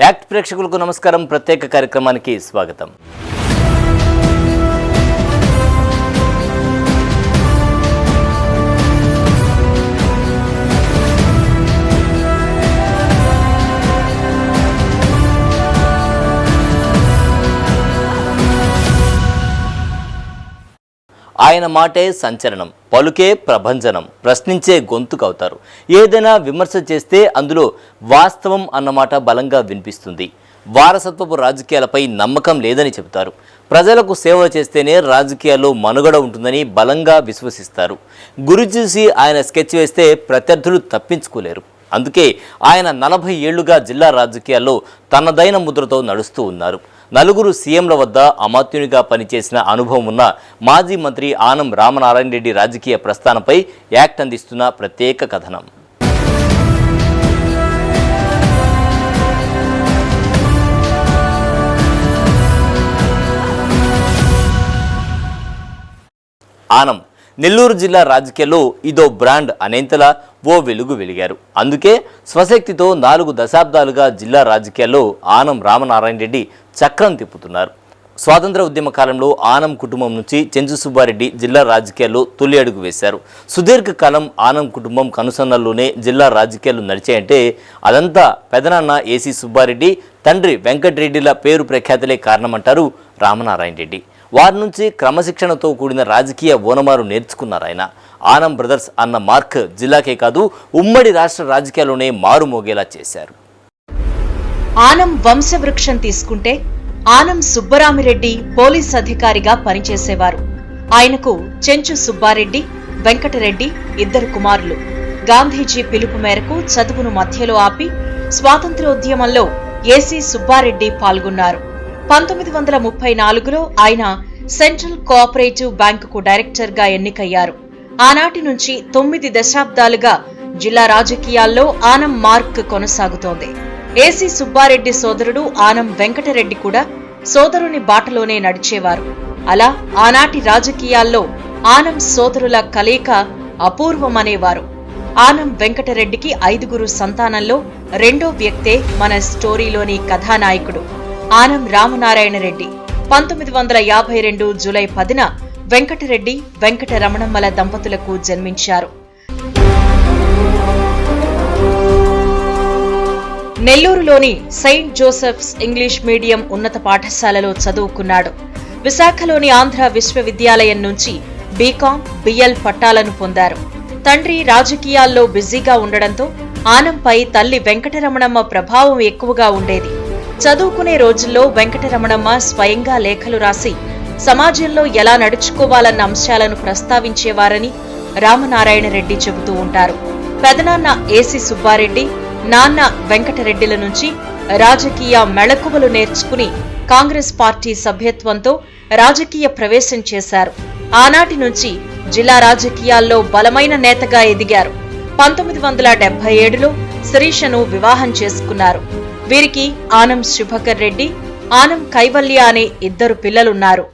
Act ప్రేక్షకులకు నమస్కారం. ప్రత్యేక కార్యక్రమానికి స్వాగతం. ఆయన మాటే సంచలనం పలుకే ప్రభంజనం ప్రశ్నించే గొంతుకవుతారు. ఏదైనా విమర్శ చేస్తే అందులో వాస్తవం అన్నమాట బలంగా వినిపిస్తుంది. వారసత్వపు రాజకీయాలపై నమ్మకం లేదని చెబుతారు. ప్రజలకు సేవ చేస్తేనే రాజకీయాల్లో మనుగడ ఉంటుందని బలంగా విశ్వసిస్తారు. గురి చూసి ఆయన స్కెచ్ వేస్తే ప్రత్యర్థులు తప్పించుకోలేరు. అందుకే ఆయన నలభై ఏళ్ళుగా జిల్లా రాజకీయాల్లో తనదైన ముద్రతో నడుస్తూ ఉన్నారు. నలుగురు సీఎంల వద్ద అమాత్యునిగా పనిచేసిన అనుభవం ఉన్న మాజీ మంత్రి ఆనం రామనారాయణ రెడ్డి రాజకీయ ప్రస్థానంపై యాక్ట్ అందిస్తున్న ప్రత్యేక కథనం. ఆనం నెల్లూరు జిల్లా రాజకీయాల్లో ఇదో బ్రాండ్ అనేంతలా ఓ వెలుగు వెలిగారు. అందుకే స్వశక్తితో నాలుగు దశాబ్దాలుగా జిల్లా రాజకీయాల్లో ఆనం రామనారాయణ రెడ్డి చక్రం తిప్పుతున్నారు. స్వాతంత్ర ఉద్యమ కాలంలో ఆనం కుటుంబం నుంచి చెంచు సుబ్బారెడ్డి జిల్లా రాజకీయాల్లో తొలి అడుగు వేశారు. సుదీర్ఘకాలం ఆనం కుటుంబం కనుసన్నల్లోనే జిల్లా రాజకీయాలు నడిచాయంటే అదంతా పెదనాన్న ఏసీ సుబ్బారెడ్డి తండ్రి వెంకటరెడ్డిల పేరు ప్రఖ్యాతులే కారణమంటారు రామనారాయణ రెడ్డి. వారి నుంచి క్రమశిక్షణతో కూడిన రాజకీయ ఓనమారు నేర్చుకున్నారు ఆయన. ఆనం బ్రదర్స్ అన్న మార్క్ జిల్లాకే కాదు ఉమ్మడి రాష్ట్ర రాజకీయాల్లోనే మారుమోగేలా చేశారు. ఆనం వంశవృక్షం తీసుకుంటే ఆనం సుబ్బరామిరెడ్డి పోలీస్ అధికారిగా పనిచేసేవారు. ఆయనకు చెంచు సుబ్బారెడ్డి వెంకటరెడ్డి ఇద్దరు కుమారులు. గాంధీజీ పిలుపు మేరకు చదువును మధ్యలో ఆపి స్వాతంత్ర్యోద్యమంలో ఏసీ సుబ్బారెడ్డి పాల్గొన్నారు. పంతొమ్మిది వందల ముప్పై నాలుగులో ఆయన సెంట్రల్ కోఆపరేటివ్ బ్యాంకుకు డైరెక్టర్గా ఎన్నికయ్యారు. ఆనాటి నుంచి తొమ్మిది దశాబ్దాలుగా జిల్లా రాజకీయాల్లో ఆనం మార్క్ కొనసాగుతోంది. ఏసీ సుబ్బారెడ్డి సోదరుడు ఆనం వెంకటరెడ్డి కూడా సోదరుని బాటలోనే నడిచేవారు. అలా ఆనాటి రాజకీయాల్లో ఆనం సోదరుల కలయిక అపూర్వమనేవారు. ఆనం వెంకటరెడ్డికి ఐదుగురు సంతానంలో రెండో వ్యక్తే మన స్టోరీలోని కథానాయకుడు. ఆనం రామనారాయణ రెడ్డి పంతొమ్మిది వందల యాభై రెండు జూలై పదిన వెంకటరెడ్డి వెంకట రమణమ్మల దంపతులకు జన్మించారు. నెల్లూరులోని సెయింట్ జోసెఫ్స్ ఇంగ్లీష్ మీడియం ఉన్నత పాఠశాలలో చదువుకున్నాడు. విశాఖలోని ఆంధ్ర విశ్వవిద్యాలయం నుంచి బీకాం బిఎల్ పట్టాలను పొందారు. తండ్రి రాజకీయాల్లో బిజీగా ఉండడంతో ఆనంపై తల్లి వెంకటరమణమ్మ ప్రభావం ఎక్కువగా ఉండేది. చదువుకునే రోజుల్లో వెంకటరమణమ్మ స్వయంగా లేఖలు రాసి సమాజంలో ఎలా నడుచుకోవాలన్న అంశాలను ప్రస్తావించేవారని రామనారాయణ రెడ్డి చెబుతూ ఉంటారు. పెదనాన్న ఏసీ సుబ్బారెడ్డి నాన్న వెంకటరెడ్డిల నుంచి రాజకీయ మెళకువలు నేర్చుకుని కాంగ్రెస్ పార్టీ సభ్యత్వంతో రాజకీయ ప్రవేశం చేశారు. ఆనాటి నుంచి జిల్లా రాజకీయాల్లో బలమైన నేతగా ఎదిగారు. పంతొమ్మిది వందల డెబ్బై ఏడులో శిరీషను వివాహం చేసుకున్నారు. వీరికి ఆనం శుభకర్ రెడ్డి ఆనం కైవల్య అనే ఇద్దరు పిల్లలున్నారు.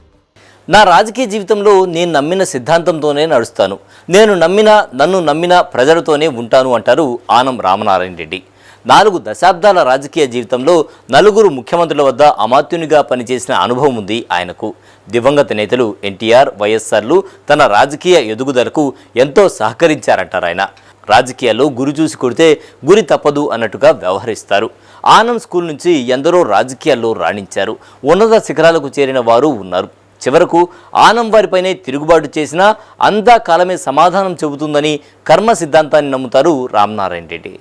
నా రాజకీయ జీవితంలో నేను నమ్మిన సిద్ధాంతంతోనే నడుస్తాను. నేను నమ్మిన నన్ను నమ్మిన ప్రజలతోనే ఉంటాను అంటారు ఆనం రామనారాయణ రెడ్డి. నాలుగు దశాబ్దాల రాజకీయ జీవితంలో నలుగురు ముఖ్యమంత్రుల వద్ద అమాత్యునిగా పనిచేసిన అనుభవం ఉంది ఆయనకు. దివంగత నేతలు ఎన్టీఆర్ వైఎస్ఆర్లు తన రాజకీయ ఎదుగుదలకు ఎంతో సహకరించారంటారు ఆయన. రాజకీయాల్లో గురి చూసి కొడితే గురి తప్పదు అన్నట్టుగా వ్యవహరిస్తారు. ఆనంద్ స్కూల్ నుంచి ఎందరో రాజకీయాల్లో రాణించారు. ఉన్నత శిఖరాలకు చేరిన వారు ఉన్నారు. చివరకు ఆనం వారిపైనే తిరుగుబాటు చేసినా అంతా కాలమే సమాధానం చెబుతుందని కర్మ సిద్ధాంతాన్ని నమ్ముతారు రామనారాయణ రెడ్డి.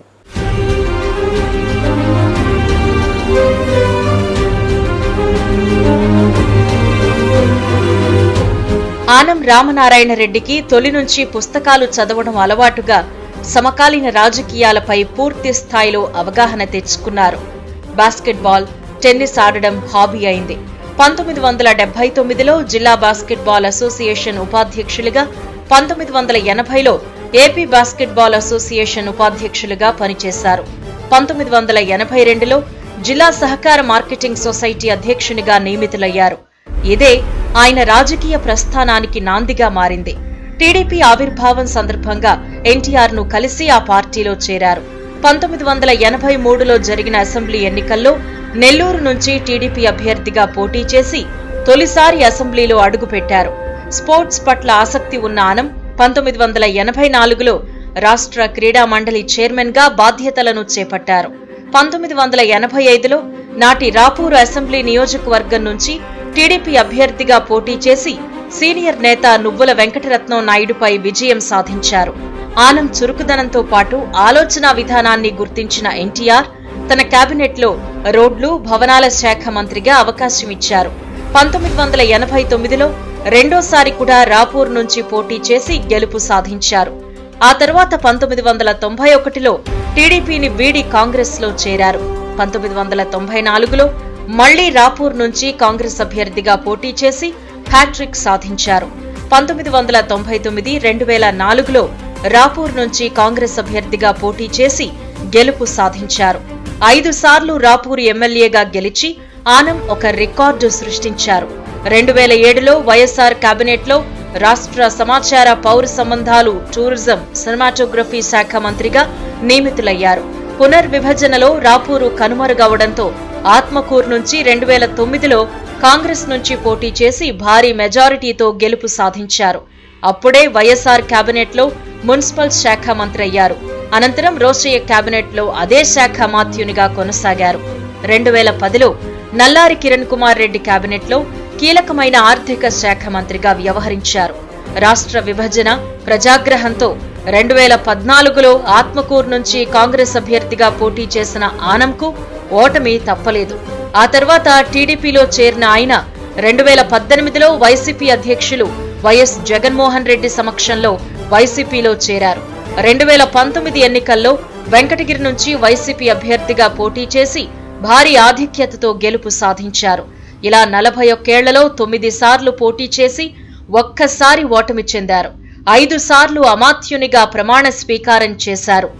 ఆనం రామనారాయణ రెడ్డికి తొలి నుంచి పుస్తకాలు చదవడం అలవాటుగా సమకాలీన రాజకీయాలపై పూర్తి స్థాయిలో అవగాహన తెచ్చుకున్నారు. బాస్కెట్బాల్ టెన్నిస్ ఆడడం హాబీ అయింది. పంతొమ్మిది వందల డెబ్బై తొమ్మిదిలో జిల్లా బాస్కెట్బాల్ అసోసియేషన్ ఉపాధ్యక్షులుగా పంతొమ్మిది వందల ఎనభైలో ఏపీ బాస్కెట్బాల్ అసోసియేషన్ ఉపాధ్యక్షులుగా పనిచేశారు. పంతొమ్మిది వందల ఎనభై రెండులో జిల్లా సహకార మార్కెటింగ్ సొసైటీ అధ్యక్షునిగా నియమితులయ్యారు. ఇదే ఆయన రాజకీయ ప్రస్థానానికి నాందిగా మారింది. టీడీపీ ఆవిర్భావం సందర్భంగా ఎన్టీఆర్ను కలిసి ఆ పార్టీలో చేరారు. పంతొమ్మిది వందల ఎనభై మూడులో జరిగిన అసెంబ్లీ ఎన్నికల్లో నెల్లూరు నుంచి టీడీపీ అభ్యర్థిగా పోటీ చేసి తొలిసారి అసెంబ్లీలో అడుగుపెట్టారు. స్పోర్ట్స్ పట్ల ఆసక్తి ఉన్న ఆనం పంతొమ్మిది వందల ఎనభై నాలుగులో రాష్ట్ర క్రీడా మండలి చైర్మన్గా బాధ్యతలను చేపట్టారు. పంతొమ్మిది వందల ఎనభై ఐదులో నాటి రాపూరు అసెంబ్లీ నియోజకవర్గం నుంచి టీడీపీ అభ్యర్థిగా పోటీ చేసి సీనియర్ నేత నువ్వుల వెంకటరత్నం నాయుడుపై విజయం సాధించారు. ఆనం చురుకుదనంతో పాటు ఆలోచనా విధానాన్ని గుర్తించిన ఎన్టీఆర్ తన కేబినెట్లో రోడ్లు భవనాల శాఖ మంత్రిగా అవకాశం ఇచ్చారు. పంతొమ్మిది వందల ఎనభై తొమ్మిదిలో రెండోసారి కూడా రాపూర్ నుంచి పోటీ చేసి గెలుపు సాధించారు. ఆ తర్వాత పంతొమ్మిది వందల తొంభై ఒకటిలో టీడీపీని వీడి కాంగ్రెస్లో చేరారు. పంతొమ్మిది వందల తొంభై నాలుగులో మళ్ళీ రాపూర్ నుంచి కాంగ్రెస్ అభ్యర్థిగా పోటీ చేసి హ్యాట్రిక్ సాధించారు. పంతొమ్మిది వందల తొంభై తొమ్మిది రెండు వేల నాలుగులో రాపూర్ నుంచి కాంగ్రెస్ అభ్యర్థిగా పోటీ చేసి గెలుపు సాధించారు. ఐదు సార్లు రాపూర్ ఎమ్మెల్యేగా గెలిచి ఆనం ఒక రికార్డు సృష్టించారు. రెండు వేల ఏడులో వైఎస్ఆర్ కేబినెట్లో రాష్ట్ర సమాచార పౌర సంబంధాలు టూరిజం సినిమాటోగ్రఫీ శాఖ మంత్రిగా నియమితులయ్యారు. పునర్విభజనలో రాపూరు కనుమరుగవడంతో ఆత్మకూరు నుంచి రెండు వేల తొమ్మిదిలో కాంగ్రెస్ నుంచి పోటీ చేసి భారీ మెజారిటీతో గెలుపు సాధించారు. అప్పుడే వైఎస్ఆర్ కేబినెట్లో మున్సిపల్ శాఖ మంత్రి అయ్యారు. అనంతరం రోషయ్య కేబినెట్లో అదే శాఖ మాత్యునిగా కొనసాగారు. రెండు వేల పదిలో నల్లారి కిరణ్ కుమార్ రెడ్డి కేబినెట్లో కీలకమైన ఆర్థిక శాఖ మంత్రిగా వ్యవహరించారు. రాష్ట్ర విభజన ప్రజాగ్రహంతో రెండు వేల పద్నాలుగులో ఆత్మకూరు నుంచి కాంగ్రెస్ అభ్యర్థిగా పోటీ చేసిన ఆనంకు ఓటమి తప్పలేదు. ఆ తర్వాత టీడీపీలో చేరిన ఆయన రెండు వేల పద్దెనిమిదిలో వైసీపీ అధ్యక్షులు వైఎస్ జగన్మోహన్ రెడ్డి సమక్షంలో వైసీపీలో చేరారు. రెండు వేల పంతొమ్మిది ఎన్నికల్లో వెంకటగిరి నుంచి వైసీపీ అభ్యర్థిగా పోటీ చేసి భారీ ఆధిక్యతతో గెలుపు సాధించారు. ఇలా నలభై ఒక్కేళ్ళలో తొమ్మిది సార్లు పోటీ చేసి ఒక్కసారి ఓటమి చెందారు. ఐదు సార్లు అమాత్యునిగా ప్రమాణ స్వీకారం చేశారు.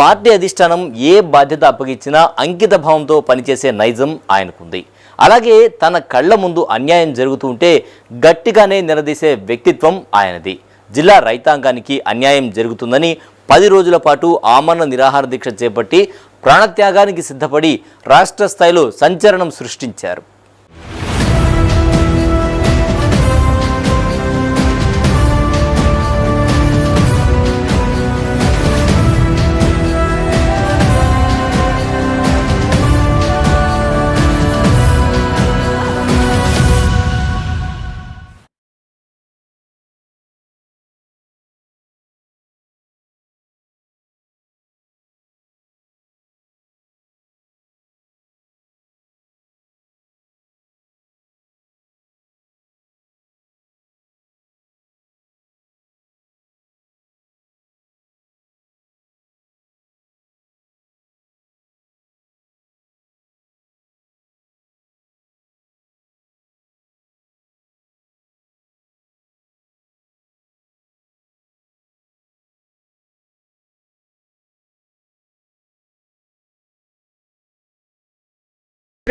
పార్టీ అధిష్టానం ఏ బాధ్యత అప్పగించినా అంకిత భావంతో పనిచేసే నైజం ఆయనకుంది. అలాగే తన కళ్ళ ముందు అన్యాయం జరుగుతుంటే గట్టిగానే నిలదీసే వ్యక్తిత్వం ఆయనది. జిల్లా రైతాంగానికి అన్యాయం జరుగుతుందని పది రోజుల పాటు ఆమరణ నిరాహార దీక్ష చేపట్టి ప్రాణత్యాగానికి సిద్ధపడి రాష్ట్ర స్థాయిలో సంచలనం సృష్టించారు.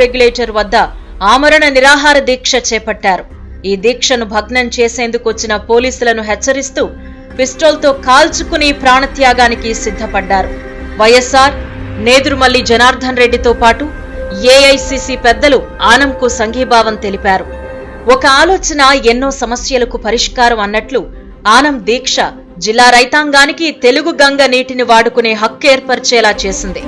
రెగ్యులేటర్ వద్ద ఆమరణ నిరాహార దీక్ష చేపట్టారు. ఈ దీక్షను భగ్నం చేసేందుకు వచ్చిన పోలీసులను హెచ్చరిస్తూ పిస్టోల్తో కాల్చుకుని ప్రాణత్యాగానికి సిద్ధపడ్డారు. వైఎస్ఆర్ నేదురుమల్లి జనార్దన్ రెడ్డితో పాటు ఏఐసిసి పెద్దలు ఆనంకు సంఘీభావం తెలిపారు. ఒక ఆలోచన ఎన్నో సమస్యలకు పరిష్కారం అన్నట్లు ఆనం దీక్ష జిల్లా రైతాంగానికి తెలుగు గంగ నీటిని వాడుకునే హక్కు ఏర్పరిచేలా చేసింది.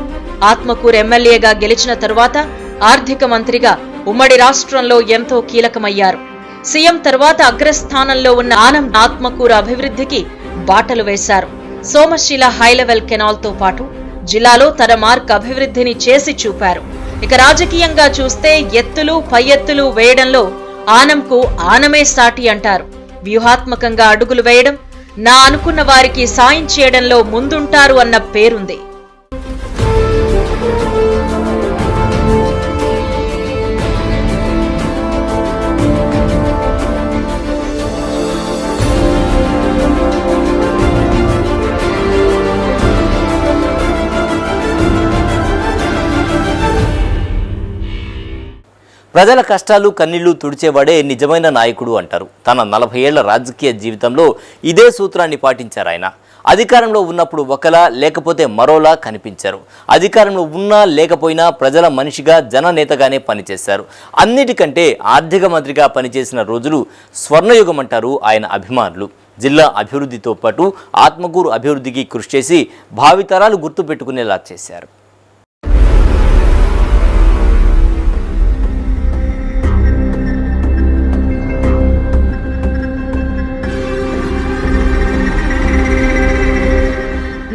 ఆత్మకూరు ఎమ్మెల్యేగా గెలిచిన తరువాత ఆర్థిక మంత్రిగా ఉమ్మడి రాష్ట్రంలో ఎంతో కీలకమయ్యారు. సీఎం తరువాత అగ్రస్థానంలో ఉన్న ఆనం ఆత్మకూరు అభివృద్ధికి బాటలు వేశారు. సోమశిల హైలెవెల్ కెనాల్తో పాటు జిల్లాలో తన మార్క్ అభివృద్ధిని చేసి చూపారు. ఇక రాజకీయంగా చూస్తే ఎత్తులు పై ఎత్తులు వేయడంలో ఆనంకు ఆనమే సాటి అంటారు. వ్యూహాత్మకంగా అడుగులు వేయడం నా అనుకున్న వారికి సాయం చేయడంలో ముందుంటారు అన్న పేరుంది. ప్రజల కష్టాలు కన్నీళ్ళు తుడిచేవాడే నిజమైన నాయకుడు అంటారు. తన నలభై ఏళ్ళ రాజకీయ జీవితంలో ఇదే సూత్రాన్ని పాటించారు ఆయన. అధికారంలో ఉన్నప్పుడు ఒకలా లేకపోతే మరోలా కనిపించారు. అధికారంలో ఉన్నా లేకపోయినా ప్రజల మనిషిగా జననేతగానే పనిచేశారు. అన్నిటికంటే ఆర్థిక మంత్రిగా పనిచేసిన రోజులు స్వర్ణయుగం అంటారు ఆయన అభిమానులు. జిల్లా అభివృద్ధితో పాటు ఆత్మకూరు అభివృద్ధికి కృషి చేసి భావితరాలు గుర్తుపెట్టుకునేలా చేశారు.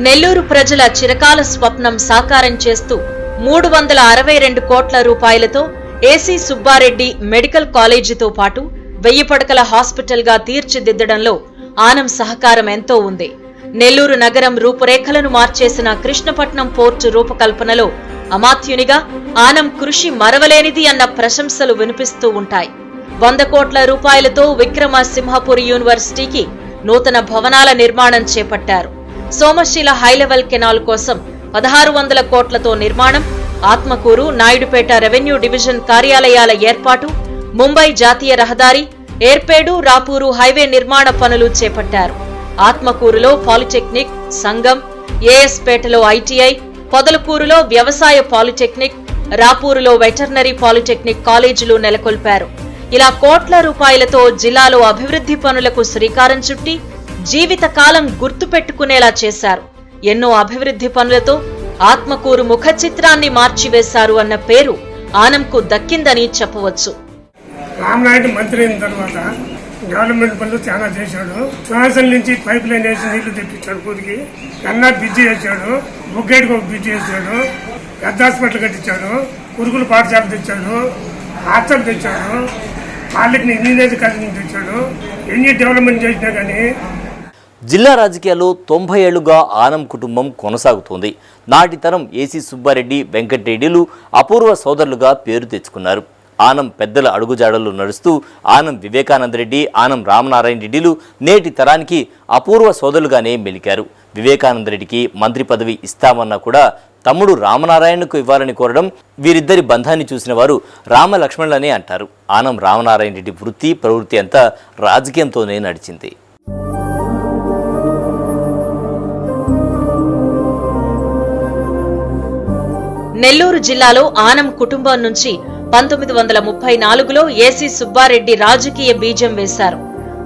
నెల్లూరు ప్రజల చిరకాల స్వప్నం సాకారం చేస్తూ మూడు వందల అరవై రెండు కోట్ల రూపాయలతో ఏసీ సుబ్బారెడ్డి మెడికల్ కాలేజీతో పాటు వెయ్యి పడకల హాస్పిటల్గా తీర్చిదిద్దడంలో ఆనం సహకారం ఎంతో ఉంది. నెల్లూరు నగరం రూపురేఖలను మార్చేసిన కృష్ణపట్నం పోర్టు రూపకల్పనలో అమాత్యునిగా ఆనం కృషి మరవలేనిది అన్న ప్రశంసలు వినిపిస్తూ ఉంటాయి. వంద కోట్ల రూపాయలతో విక్రమ సింహపురి యూనివర్సిటీకి నూతన భవనాల నిర్మాణం చేపట్టారు. సోమశీల హైలెవెల్ కెనాల్ కోసం పదహారు వందల కోట్లతో నిర్మాణం ఆత్మకూరు నాయుడుపేట రెవెన్యూ డివిజన్ కార్యాలయాల ఏర్పాటు ముంబై జాతీయ రహదారి ఏర్పేడు రాపూరు హైవే నిర్మాణ పనులు చేపట్టారు. ఆత్మకూరులో పాలిటెక్నిక్ సంఘం ఏఎస్పేటలో ఐటీఐ పొదలకూరులో వ్యవసాయ పాలిటెక్నిక్ రాపూరులో వెటర్నరీ పాలిటెక్నిక్ కాలేజీలు నెలకొల్పారు. ఇలా కోట్ల రూపాయలతో జిల్లాలో అభివృద్ధి పనులకు శ్రీకారం చుట్టి జీవితకాలం గుర్తుపెట్టుకునేలా చేశారు. ఎన్నో అభివృద్ధి పనులతో ఆత్మకూరు ముఖ చిత్రాన్ని మార్చివేశారు అన్న పేరు ఆనంకు దక్కిందని చెప్పవచ్చు. రామనాయుడు మంత్రి అయిన తర్వాత గవర్నమెంట్ పనులు చాలా చేశాడు. శ్వాసల నుంచి పైప్ లైన్ వేసి నీళ్ళు తెప్పించాడు కూరికి కన్నా బ్రిడ్జి వేసాడు బుగ్గేటికి ఒక బ్రిడ్జి వేసాడు పెద్ద హాస్పిటల్ కట్టించాడు. కురుకులు పాఠశాల తెచ్చాడు. హాస్టల్ తెచ్చాడు. వాళ్ళకి ఇంజనీరింగ్ కాలేజీ తెచ్చాడు. ఎన్ని డెవలప్మెంట్ చేసినా కానీ జిల్లా రాజకీయాల్లో తొంభై ఏళ్ళుగా ఆనం కుటుంబం కొనసాగుతోంది. నాటి తరం ఏసీ సుబ్బారెడ్డి వెంకటరెడ్డిలు అపూర్వ సోదరులుగా పేరు తెచ్చుకున్నారు. ఆనం పెద్దల అడుగుజాడలు నడుస్తూ ఆనం వివేకానందరెడ్డి ఆనం రామనారాయణ రెడ్డిలు నేటి తరానికి అపూర్వ సోదరులుగానే మెలికారు. వివేకానందరెడ్డికి మంత్రి పదవి ఇస్తామన్నా కూడా తమ్ముడు రామనారాయణకు ఇవ్వాలని కోరడం వీరిద్దరి బంధాన్ని చూసిన వారు రామలక్ష్మణులనే అంటారు. ఆనం రామనారాయణ రెడ్డి వృత్తి ప్రవృత్తి అంతా రాజకీయంతోనే నడిచింది. నెల్లూరు జిల్లాలో ఆనం కుటుంబం నుంచి పంతొమ్మిది వందల ముప్పై నాలుగులో ఏసీ సుబ్బారెడ్డి రాజకీయ బీజం వేశారు.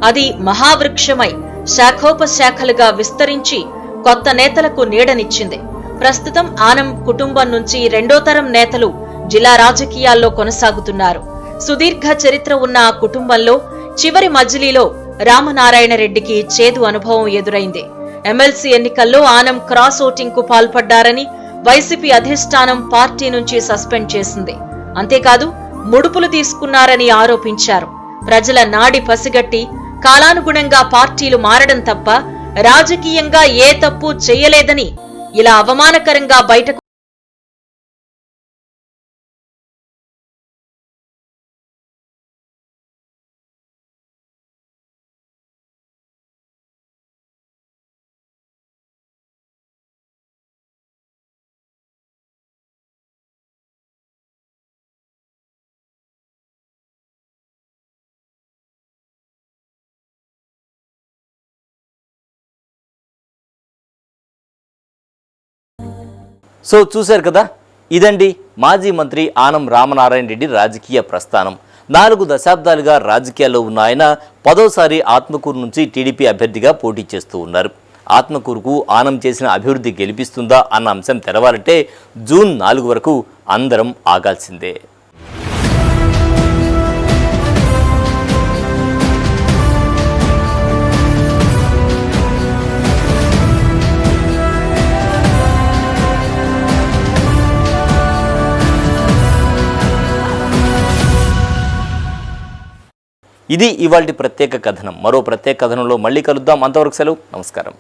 అది మహావృక్షమై శాఖోపశాఖలుగా విస్తరించి కొత్త నేతలకు నీడనిచ్చింది. ప్రస్తుతం ఆనం కుటుంబం నుంచి రెండో తరం నేతలు జిల్లా రాజకీయాల్లో కొనసాగుతున్నారు. సుదీర్ఘ చరిత్ర ఉన్న ఆ కుటుంబంలో చివరి మజిలీలో రామనారాయణ రెడ్డికి చేదు అనుభవం ఎదురైంది. ఎమ్మెల్సీ ఎన్నికల్లో ఆనం క్రాస్ ఓటింగ్కు పాల్పడ్డారని వైసీపీ అధిష్టానం పార్టీ నుంచి సస్పెండ్ చేసింది. అంతేకాదు ముడుపులు తీసుకున్నారని ఆరోపించారు. ప్రజల నాడి పసిగట్టి కాలానుగుణంగా పార్టీలు మారడం తప్ప రాజకీయంగా ఏ తప్పు చేయలేదని ఇలా అవమానకరంగా బయటకు సో చూశారు కదా? ఇదండి మాజీ మంత్రి ఆనం రామనారాయణ రెడ్డి రాజకీయ ప్రస్థానం. నాలుగు దశాబ్దాలుగా రాజకీయాల్లో ఉన్న ఆయన పదోసారి ఆత్మకూరు నుంచి టీడీపీ అభ్యర్థిగా పోటీ చేస్తూ ఉన్నారు. ఆత్మకూరుకు ఆనం చేసిన అభివృద్ధి గెలిపిస్తుందా అన్న అంశం తెరవాలంటే జూన్ నాలుగు వరకు అందరం ఆగాల్సిందే. ఇది ఇవాళ ప్రత్యేక కథనం. మరో ప్రత్యేక కథనంలో మళ్ళీ కలుద్దాం. అంతవరకు సెలవు. నమస్కారం.